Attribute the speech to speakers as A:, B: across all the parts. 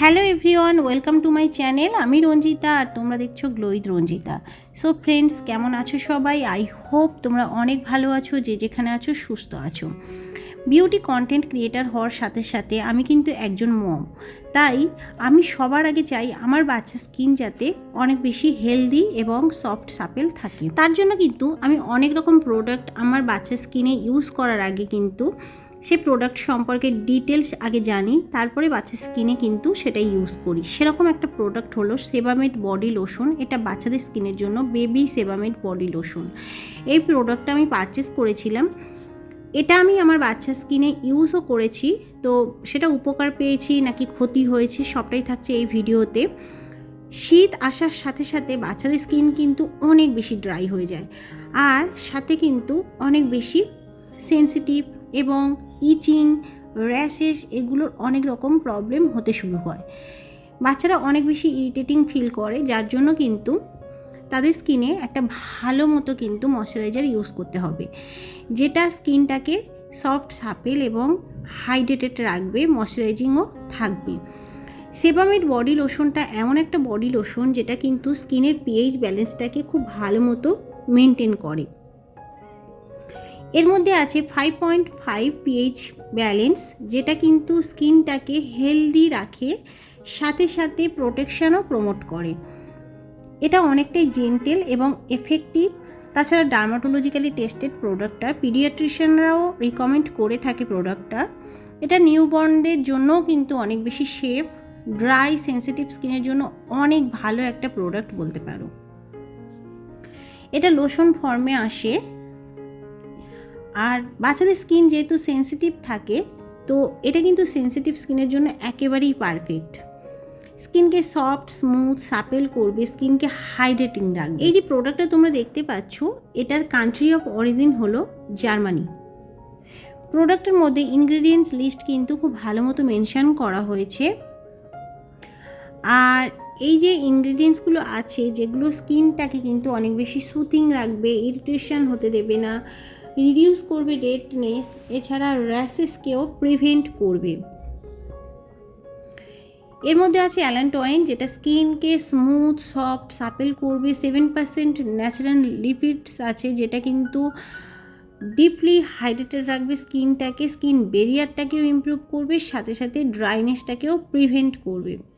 A: Hello everyone, welcome to my channel. আমি রঞ্জিতা আর তোমরা দেখছ গ্লোইদ রঞ্জিতা। সো ফ্রেন্ডস, কেমন আছো সবাই? আই হোপ তোমরা অনেক ভালো আছো, যে যেখানে আছো সুস্থ আছো। বিউটি কন্টেন্ট ক্রিয়েটার হওয়ার সাথে সাথে আমি কিন্তু একজন মম তাই আমি সবার আগে চাই আমার বাচ্চা স্কিন যাতে অনেক বেশি হেলদি এবং সফট সাপেল থাকে। তার জন্য কিন্তু আমি অনেক রকম প্রোডাক্ট আমার বাচ্চা স্কিনে ইউজ করার আগে কিন্তু সে প্রোডাক্ট সম্পর্কে ডিটেলস আগে জানি, তারপরে বাচ্চার স্কিনে কিন্তু সেটা ইউজ করি। সেরকম একটা প্রোডাক্ট হলো সেবামেড বডি লোশন এটা বাচ্চাদের স্কিনের জন্য বেবি সেবামেড বডি লোশন এই প্রোডাক্টটা আমি পারচেস করেছিলাম। এটা আমি আমার বাচ্চার স্কিনে ইউজও করেছি, তো সেটা উপকার পেয়েছি নাকি ক্ষতি হয়েছে সবটাই থাকছে এই ভিডিওতে। শীত আসার সাথে সাথে বাচ্চাদের স্কিন কিন্তু অনেক বেশি ড্রাই হয়ে যায়। আর সাথে কিন্তু অনেক বেশি সেন্সিটিভ এবং ইচিং, র্যাশেস এগুলোর অনেক রকম প্রবলেম হতে শুরু হয়। বাচ্চারা অনেক বেশি ইরিটেটিং ফিল করে, যার জন্য কিন্তু তাদের স্কিনে একটা ভালো মতো কিন্তু ময়শ্চারাইজার ইউজ করতে হবে। যেটা স্কিনটাকে সফট সাপেল এবং হাইড্রেটেড রাখবে ময়শ্চারাইজিংও থাকবে। সেবামেড বডি লোশনটা এমন একটা বডি লোশন যেটা কিন্তু স্কিনের পিএইচ ব্যালেন্সটাকে খুব ভালো মতো মেনটেন করে। এর মধ্যে আছে five point five pH balance যেটা কিন্তু স্কিনটাকে হেলদি রাখে, সাথে সাথে প্রোটেকশানও প্রমোট করে। এটা অনেকটাই জেন্টেল এবং এফেক্টিভ তাছাড়া ডার্মাটোলজিক্যালি টেস্টেড প্রোডাক্টটা পিডিয়াট্রিশিয়ানরাও রিকমেন্ড করে থাকে প্রোডাক্টটা এটা নিউবর্নদের জন্যও কিন্তু অনেক বেশি শেপ ড্রাই সেন্সিটিভ স্কিনের জন্য অনেক ভালো একটা প্রোডাক্ট বলতে পারো। এটা লোশন ফর্মে আসে। আর বাচ্চাদের স্কিন যেহেতু সেন্সিটিভ থাকে, তো এটা কিন্তু সেন্সিটিভ স্কিনের জন্য একেবারেই পারফেক্ট স্কিনকে সফট স্মুথ সাপেল করবে স্কিনকে হাইড্রেটিং রাখবে। এই যে প্রোডাক্টটা তোমরা দেখতে পাচ্ছ, এটার কান্ট্রি অফ অরিজিন হলো জার্মানি। প্রোডাক্টের মধ্যে ইনগ্রেডিয়েন্টস লিস্ট কিন্তু খুব ভালো মতো মেনশন করা হয়েছে। আর এই যে ইনগ্রিডিয়েন্টসগুলো আছে, যেগুলো স্কিনটাকে কিন্তু অনেক বেশি সুথিং রাখবে ইরিটেশন হতে দেবে না রিডিউস করবে ডেটনেস এছাড়া র্যাসেসকেও প্রিভেন্ট করবে। এর মধ্যে আছে অ্যালান্টয়েন যেটা স্কিনকে স্মুথ সফট সাপেল করবে। সেভেন পার্সেন্ট ন্যাচারাল লিপিডস আছে, যেটা কিন্তু ডিপলি হাইড্রেটেড রাখবে স্কিনটাকে স্কিন বেরিয়ারটাকেও ইমপ্রুভ করবে, সাথে সাথে ড্রাইনেসটাকেও প্রিভেন্ট করবে।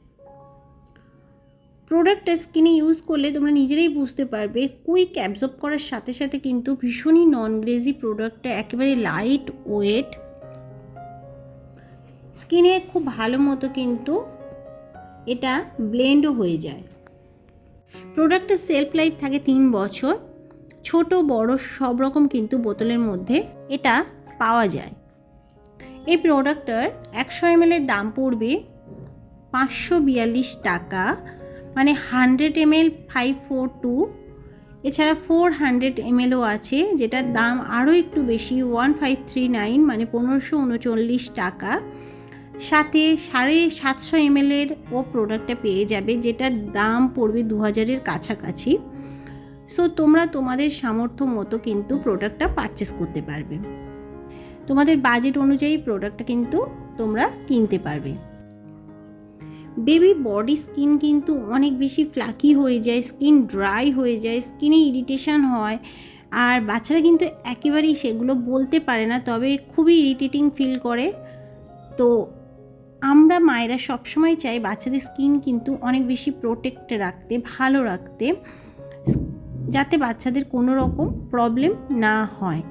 A: প্রোডাক্টটা স্কিনে ইউজ করলে তোমরা নিজেরাই বুঝতে পারবে কুইক অ্যাবজর্ব করার সাথে সাথে কিন্তু ভীষণই নন গ্রেজি প্রোডাক্টটা একেবারে লাইট ওয়েট স্কিনে খুব ভালো মতো কিন্তু এটা ব্লেন্ডও হয়ে যায়। প্রোডাক্টের সেলফ লাইফ থাকে তিন বছর, ছোট, বড় সব রকম কিন্তু বোতলের মধ্যে এটা পাওয়া যায়। এই প্রোডাক্টটার একশো এমএলের দাম পড়বে পাঁচশো বিয়াল্লিশ টাকা। মানে hundred ML five four two এছাড়া ফোর হান্ড্রেড এমএলও আছে, যেটার দাম আরও একটু বেশি ওয়ান ফাইভ থ্রি নাইন মানে পনেরোশো উনচল্লিশ টাকা। সাথে সাড়ে সাতশো এমএলের ও প্রোডাক্টটা পেয়ে যাবে, যেটার দাম পড়বে দু হাজারের কাছাকাছি। সো তোমরা তোমাদের সামর্থ্য মতো কিন্তু প্রোডাক্টটা পারচেস করতে পারবে। তোমাদের বাজেট অনুযায়ী প্রোডাক্টটা কিন্তু তোমরা কিনতে পারবে। বেবি বডি স্কিন কিন্তু অনেক বেশি ফ্লাকি হয়ে যায় স্কিন ড্রাই হয়ে যায় স্কিনে ইরিটেশন হয়। আর বাচ্চারা কিন্তু একেবারেই সেগুলো বলতে পারে না, তবে খুবই ইরিটেটিং ফিল করে। তো আমরা মায়েরা সবসময় চাই বাচ্চাদের স্কিন কিন্তু অনেক বেশি প্রোটেক্ট রাখতে, ভালো রাখতে, যাতে বাচ্চাদের কোনো রকম প্রবলেম না হয়।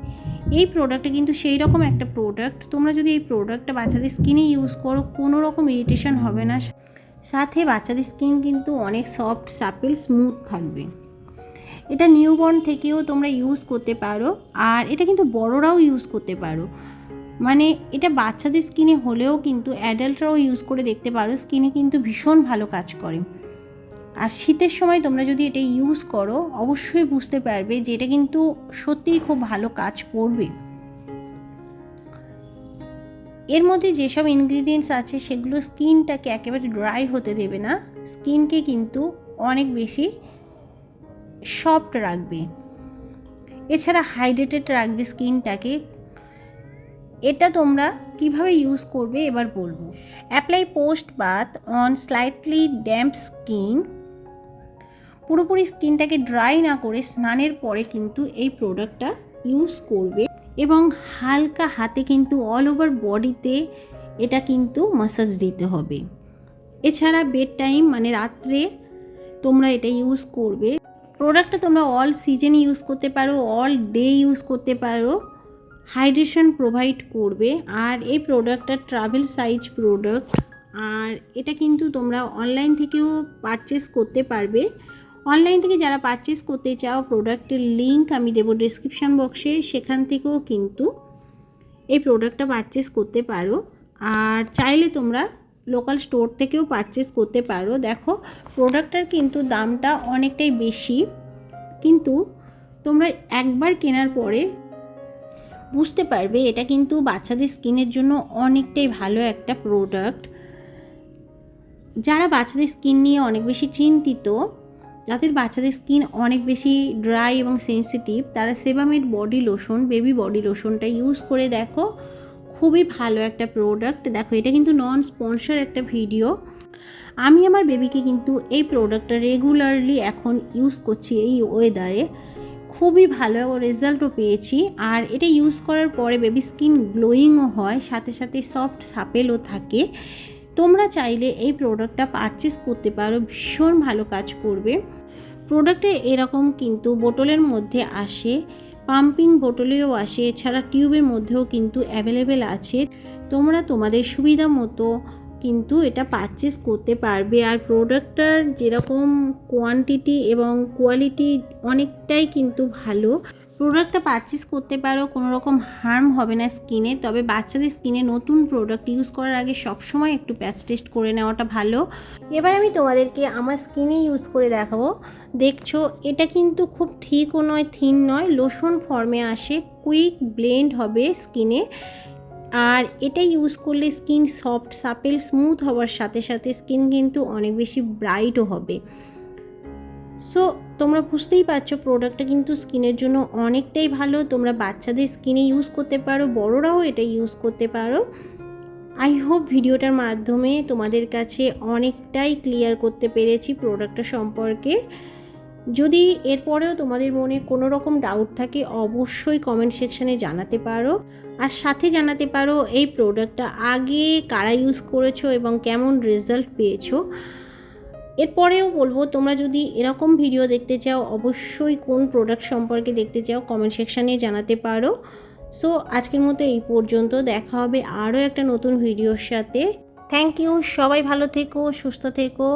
A: এই প্রোডাক্টটা কিন্তু সেই রকম একটা প্রোডাক্ট তোমরা যদি এই প্রোডাক্টটা বাচ্চাদের স্কিনে ইউজ করো, কোনো রকম ইরিটেশন হবে না। সাথে বাচ্চাদের স্কিন কিন্তু অনেক সফট সাপেল স্মুথ থাকবে। এটা নিউবর্ন থেকেও তোমরা ইউজ করতে পারো, আর এটা কিন্তু বড়রাও ইউজ করতে পারো। মানে এটা বাচ্চাদের স্কিনে হলেও কিন্তু অ্যাডাল্টরাও ইউজ করে দেখতে পারো স্কিনে কিন্তু ভীষণ ভালো কাজ করে। আর শীতের সময় তোমরা যদি এটা ইউজ করো, অবশ্যই বুঝতে পারবে যে এটা কিন্তু সত্যিই খুব ভালো কাজ করবে। এর মধ্যে যেসব ইনগ্রিডিয়েন্টস আছে, সেগুলো স্কিনটাকে একেবারে ড্রাই হতে দেবে না। স্কিনকে কিন্তু অনেক বেশি সফট রাখবে। এছাড়া হাইড্রেটেড রাখবে স্কিনটাকে এটা তোমরা কীভাবে ইউজ করবে এবার বলব। Apply post bath on slightly damp skin পুরোপুরি স্কিনটাকে ড্রাই না করে স্নানের পরে কিন্তু এই প্রোডাক্টটা ইউজ করবে। এবং হালকা হাতে কিন্তু অল ওভার বডিতে এটা কিন্তু মাসাজ দিতে হবে। এছাড়া বেড টাইম মানে রাত্রে তোমরা এটা ইউজ করবে। প্রোডাক্টটা তোমরা অল সিজনে ইউজ করতে পারো অল ডে ইউজ করতে পারো। হাইড্রেশন প্রোভাইড করবে। আর এই প্রোডাক্টটা ট্রাভেল সাইজ প্রোডাক্ট আর এটা কিন্তু তোমরা অনলাইন থেকেও পারচেস করতে পারবে। অনলাইন থেকে যারা পারচেস করতে চাও প্রোডাক্টের লিঙ্ক আমি দেবো ডিসক্রিপশান বক্সে সেখান থেকেও কিন্তু এই প্রোডাক্টটা পারচেস করতে পারো। আর চাইলে তোমরা লোকাল স্টোর থেকেও পারচেস করতে পারো। দেখো প্রোডাক্টটার কিন্তু দামটা অনেকটাই বেশি, কিন্তু তোমরা একবার কেনার পরে বুঝতে পারবে এটা কিন্তু বাচ্চাদের স্কিনের জন্য অনেকটাই ভালো একটা প্রোডাক্ট যারা বাচ্চাদের স্কিন নিয়ে অনেক বেশি চিন্তিত যাদের বাচ্চাদের স্কিন অনেক বেশি ড্রাই এবং সেন্সিটিভ, তারা Sebamed body lotion, baby body লোশনটা use করে দেখো। খুবই ভালো একটা প্রোডাক্ট। দেখো, এটা কিন্তু নন স্পন্সর একটা ভিডিও। আমি আমার বেবিকে কিন্তু এই প্রোডাক্টটা রেগুলারলি এখন ইউজ করছি এই ওয়েদারে খুবই ভালো রেজাল্টও পেয়েছি। আর এটা ইউজ করার পরে বেবি স্কিন গ্লোয়িংও হয়, সাথে সাথে সফট সাপেলও থাকে। তোমরা চাইলে এই প্রোডাক্টটা পারচেস করতে পারো, ভীষণ ভালো কাজ করবে। প্রোডাক্টে এরকম কিন্তু বোটলের মধ্যে আসে পাম্পিং বোটলেও আসে, এছাড়া টিউবের মধ্যেও কিন্তু অ্যাভেলেবেল আছে। তোমরা তোমাদের সুবিধা মতো কিন্তু এটা পারচেস করতে পারবে। আর প্রোডাক্টটার যেরকম কোয়ান্টিটি এবং কোয়ালিটি অনেকটাই কিন্তু ভালো। প্রোডাক্টটা পারচেস করতে পারো কোনো রকম হার্ম হবে না স্কিনে তবে বাচ্চাদের স্কিনে নতুন প্রোডাক্ট ইউজ করার আগে সবসময় একটু প্যাচ টেস্ট করে নেওয়াটা ভালো। এবার আমি তোমাদেরকে আমার স্কিনে ইউজ করে দেখাবো। দেখছ, এটা কিন্তু খুব ঠিকও নয় থিন নয় লোশন ফর্মে আসে কুইক ব্লেন্ড হবে স্কিনে আর এটা ইউজ করলে স্কিন সফট সাপেল স্মুথ হওয়ার সাথে সাথে স্কিন কিন্তু অনেক বেশি ব্রাইটও হবে। সো তোমরা বুঝতেই পারছ প্রোডাক্টটা কিন্তু স্কিনের জন্য অনেকটাই ভালো। তোমরা বাচ্চাদের স্কিনে ইউজ করতে পারো, বড়রাও এটা ইউজ করতে পারো। আই হোপ ভিডিওটার মাধ্যমে তোমাদের কাছে অনেকটাই ক্লিয়ার করতে পেরেছি প্রোডাক্টটা সম্পর্কে। যদি এরপরেও তোমাদের মনে কোনো রকম ডাউট থাকে, অবশ্যই কমেন্ট সেকশানে জানাতে পারো। আর সাথে জানাতে পারো এই প্রোডাক্টটা আগে কারা ইউজ করেছ এবং কেমন রেজাল্ট পেয়েছ। এরপরেও বলব, তোমরা যদি এরকম ভিডিও দেখতে চাও, অবশ্যই কোন প্রোডাক্ট সম্পর্কে দেখতে চাও কমেন্ট সেকশানে জানাতে পারো। সো আজকের মতো এই পর্যন্ত। দেখা হবে আরও একটা নতুন ভিডিওর সাথে। থ্যাংক ইউ সবাই ভালো থেকো, সুস্থ থেকো।